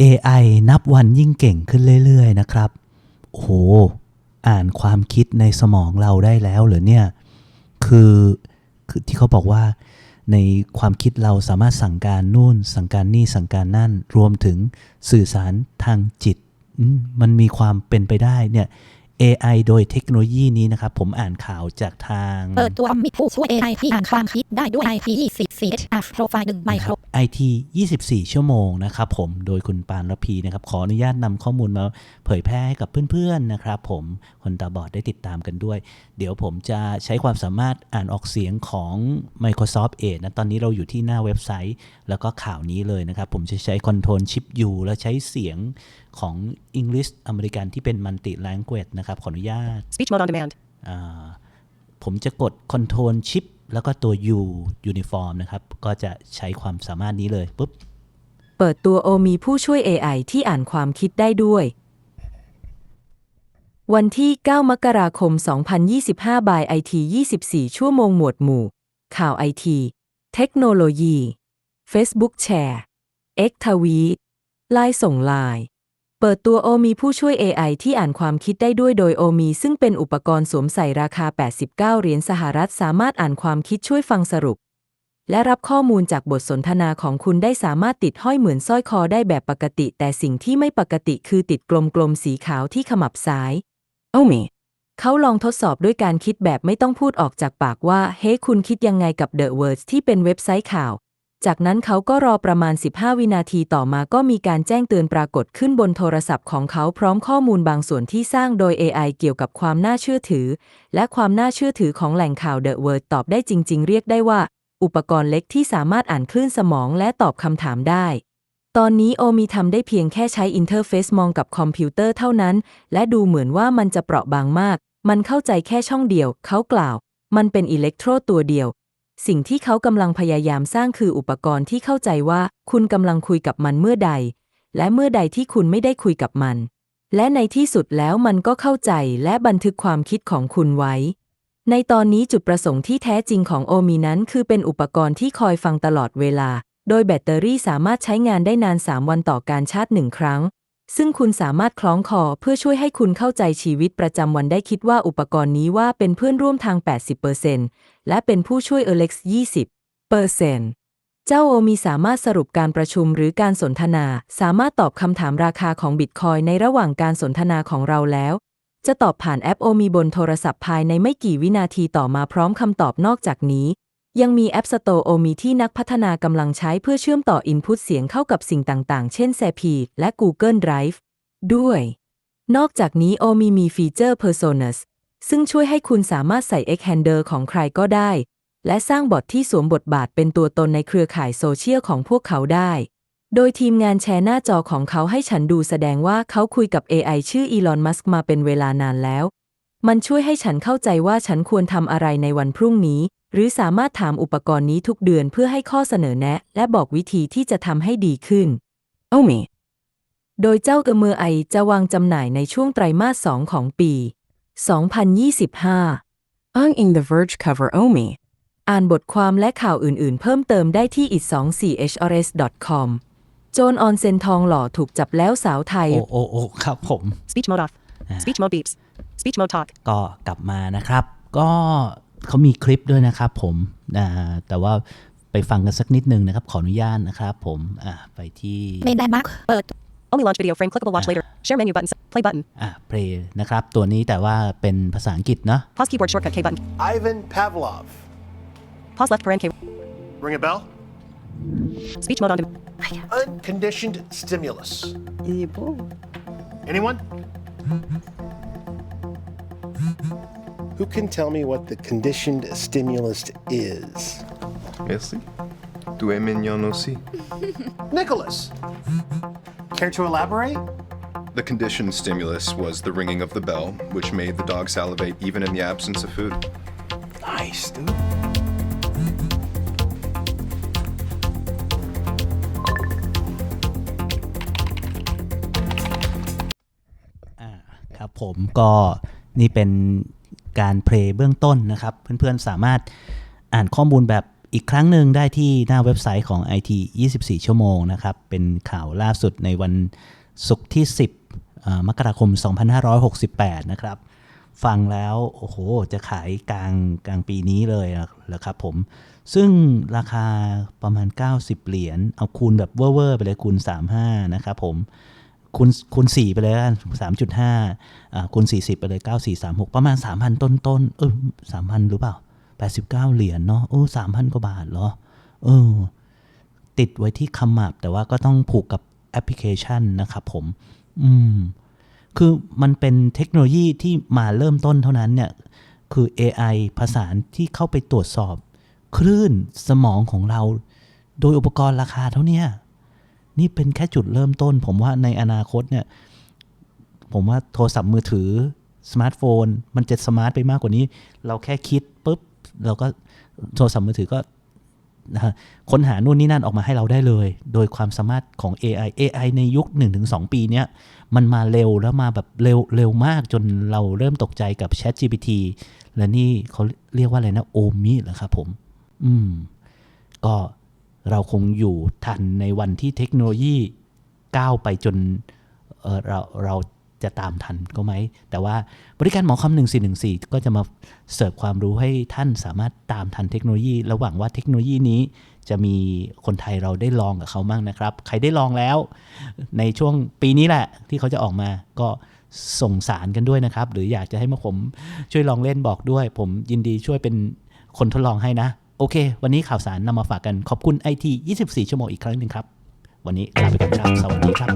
AI นับวันยิ่งเก่งขึ้นเรื่อยๆนะครับ โอ้โห อ่านความคิดในสมองเราได้แล้วหรือเนี่ย คือคือที่เขาบอกว่า ในความคิดเราสามารถสั่งการนู่น สั่งการนี่สั่งการนั่น รวมถึงสื่อสารทางจิต มันมีความเป็นไปได้เนี่ย AI โดยเทคโนโลยีนี้นะครับ ผมอ่านข่าวจากทาง เปิดตัวมีผู้ช่วย AI ที่อ่านความคิดได้ด้วย IP 20 CHF โปรไฟล์1ไมโครไอที24 ชั่วโมงนะครับผมโดยคุณปานรพีนะครับ ขออนุญาตนำข้อมูลมาเผยแพร่ให้กับเพื่อนๆนะครับผมคนตาบอดได้ติดตามกันด้วย เดี๋ยวผมจะใช้ความสามารถอ่านออกเสียงของ Microsoft Edge นะตอนนี้เราอยู่ที่หน้าเว็บไซต์ แล้วก็ข่าวนี้เลยนะครับ ผมจะใช้ Control Shift U แล้วใช้เสียง ของ English อเมริกันที่เป็น Multi Language นะครับ ขออนุญาต Speech mode on demand. อ่าผมจะกด Control Shift แล้วก็ตัว U Uniform นะครับ ก็จะใช้ความสามารถนี้เลยปุ๊บ เปิดตัวโอมีผู้ช่วย AI ที่อ่านความคิดได้ด้วย วันที่ 9 มกราคม 2025บายไอที24 ชั่วโมงหมวดหมู่ ข่าวไอทีเทคโนโลยี Facebook แชร์ X ทวีตไลน์ส่งไลน์ เปิดตัวโอมีผู้ช่วย AI ที่อ่านความคิดได้ด้วยโดยโอมีซึ่งเป็นอุปกรณ์สวมใส่ราคา 89 เหรียญสหรัฐสามารถอ่านความคิดช่วยฟังสรุป และรับข้อมูลจากบทสนทนาของคุณได้สามารถติดห้อยเหมือนสร้อยคอได้แบบปกติ แต่สิ่งที่ไม่ปกติคือติดกลมๆสีขาวที่ขมับซ้ายโอมีเขาลองทดสอบด้วยการคิดแบบไม่ต้องพูดออกจากปากว่า เฮ้คุณคิดยังไงกับ The Words ที่เป็นเว็บไซต์ข่าว จากนั้นเขาก็รอประมาณ 15 วินาทีต่อมาก็มีการแจ้งเตือนปรากฏขึ้นบนโทรศัพท์ของเขาพร้อมข้อมูลบางส่วนที่สร้างโดย AI เกี่ยวกับความน่าเชื่อถือ และความน่าเชื่อถือของแหล่งข่าว The Word ตอบได้จริง ๆ เรียกได้ว่า อุปกรณ์เล็กที่สามารถอ่านคลื่นสมองและตอบคำถามได้ ตอนนี้โอมีทำได้เพียงแค่ใช้อินเทอร์เฟซมองกับคอมพิวเตอร์เท่านั้น และดูเหมือนว่ามันจะเปราะบางมาก มันเข้าใจแค่ช่องเดียว เขากล่าว มันเป็นอิเล็กโทรตัวเดียว สิ่งที่เขากำลังพยายามสร้างคืออุปกรณ์ที่เข้าใจว่า คุณกำลังคุยกับมันเมื่อใด และเมื่อใดที่คุณไม่ได้คุยกับมัน และในที่สุดแล้วมันก็เข้าใจและบันทึกความคิดของคุณไว้ ในตอนนี้จุดประสงค์ที่แท้จริงของโอมีนั้นคือเป็นอุปกรณ์ที่คอยฟังตลอดเวลา โดยแบตเตอรี่สามารถใช้งานได้นาน 3 วันต่อการชาร์จหนึ่งครั้ง ซึ่งคุณสามารถคล้องคอเพื่อช่วยให้คุณเข้าใจชีวิตประจำวันได้คิดว่าอุปกรณ์นี้ว่าเป็นเพื่อนร่วมทาง 80%และเป็นผู้ช่วย Alex 20%เจ้าโอมีสามารถสรุปการประชุมหรือการสนทนา สามารถตอบคำถามราคาของบิตคอยในระหว่างการสนทนาของเราแล้ว จะตอบผ่านแอปโอมีบนโทรศัพท์ภายในไม่กี่วินาทีต่อมาพร้อมคำตอบนอกจากนี้ ยังมีแอป Store โอมีที่นักพัฒนากำลังใช้เพื่อเชื่อมต่ออินพุตเสียงเข้ากับสิ่งต่างๆ เช่น s a p และ Google Drive ด้วย นอกจากนี้โอมีมีฟีเจอร์ Personas ซึ่งช่วยให้คุณสามารถใส่ X Handler ของใครก็ได้ และสร้างบอทที่สวมบทบาทเป็นตัวตนในเครือข่ายโซเชียลของพวกเขาได้ โดยทีมงานแชร์หน้าจอของเขาให้ฉันดูแสดงว่าเขาคุยกับ AI ชื่ออีลอนมัสก์มาเป็นเวลานานแล้ว มันช่วยให้ฉันเข้าใจว่าฉันควรทำอะไรในวันพรุ่งนี้ หรือสามารถถามอุปกรณ์นี้ทุกเดือนเพื่อให้ข้อเสนอแนะ และบอกวิธีที่จะทำให้ดีขึ้น โอมีโดยเจ้าเอเมอร์ไอจะวางจำหน่ายในช่วงไตรมาส 2 ของปี 2025 อ้างอิง The Verge cover Omi อ่านบทความและข่าวอื่นๆ เพิ่มเติมได้ที่ it24hrs.com โจนออนเซนทองหล่อถูกจับแล้วสาวไทย โอ้โอ้โอ้ครับผม Speech mode off. Speech mode beeps. Speech mode talk. ก็กลับมานะครับ ก็ เขามีคลิปด้วยนะครับผมอ่าแต่ว่าไปฟังกันสักนิดนึงนะครับ ขออนุญาตนะครับผมอ่าไปที่เมนแดนมาร์กเปิด Only launch video frame clickable watch later. Share menu buttons. Play button. อ่าเพลย์นะครับ ตัวนี้แต่ว่าเป็นภาษาอังกฤษเนาะ Pause keyboard shortcut K button. Ivan Pavlov. Pause left paren K. Ring a bell? Speech mode on demand. Unconditioned stimulus. Anyone? Who can tell me what the conditioned stimulus is? Merci. Tu es mignon aussi. Nicholas. Care to elaborate? The conditioned stimulus was the ringing of the bell, which made the dog salivate even in the absence of food. Nice, dude. อ่าครับผมก็นี่เป็น การเพลย์เบื้องต้นนะครับ เพื่อนๆสามารถอ่านข้อมูลแบบอีกครั้งหนึ่งได้ที่หน้าเว็บไซต์ของ IT 24 ชั่วโมงนะครับ เป็นข่าวล่าสุดในวันศุกร์ที่ 10 มกราคม 2568 นะครับ ฟังแล้ว โอ้โห จะขายกลางกลางปีนี้เลยเหรอครับผม ซึ่งราคาประมาณ 90 เหรียญ เอาคูณแบบเว่อร์ๆไปเลยคูณ 35 นะครับผม คูณคูณ4ไปเลยกัน3.5อ่าคูณ40ไปเลย9436ประมาณ3,000ต้นต้นเออ3,000หรือเปล่า89เก้าเหรียญเนาะโอ้3,000กว่าบาทเหรอเออติดไว้ที่คำมับแต่ว่าก็ต้องผูกกับแอปพลิเคชันนะครับผม อืม คือมันเป็นเทคโนโลยีที่มาเริ่มต้นเท่านั้นเนี่ย คือ AI ภาษาที่เข้าไปตรวจสอบ คลื่นสมองของเรา โดยอุปกรณ์ราคาเท่านี้ นี่เป็นแค่จุดเริ่มต้น ผมว่าในอนาคตเนี่ย ผมว่าโทรศัพท์มือถือสมาร์ทโฟน มันจะสมาร์ทไปมากกว่านี้ เราแค่คิดปุ๊บเราก็โทรศัพท์มือถือก็ค้นหานู่นนี่นั่นออกมาให้เราได้เลย โดยความสามารถของ AI AI ในยุค 1-2 ปีเนี้ยมันมาเร็วแล้วมาแบบเร็วเร็วมากจนเราเริ่มตกใจกับ Chat GPT และนี่เขาเรียกว่าอะไรนะ โอมิเหรอครับผม อืม ก็ เราคงอยู่ทันในวันที่เทคโนโลยีก้าวไปจนเเราเราจะตามทันก็ไหม แต่ว่าบริการหมอคำ1414ก็จะมาเสิร์ฟความรู้ให้ท่านสามารถตามทันเทคโนโลยี ระหว่างว่าเทคโนโลยีนี้จะมีคนไทยเราได้ลองกับเขามั่งนะครับ ใครได้ลองแล้ว ในช่วงปีนี้แหละที่เขาจะออกมาก็ส่งสารกันด้วยนะครับ หรืออยากจะให้มาผมช่วยลองเล่นบอกด้วย ผมยินดีช่วยเป็นคนทดลองให้นะ โอเค วันนี้ข่าวสารนำมาฝากกันขอบคุณไอที24 ชั่วโมงอีกครั้งหนึ่งครับ วันนี้ลาไปก่อนครับ สวัสดีครับ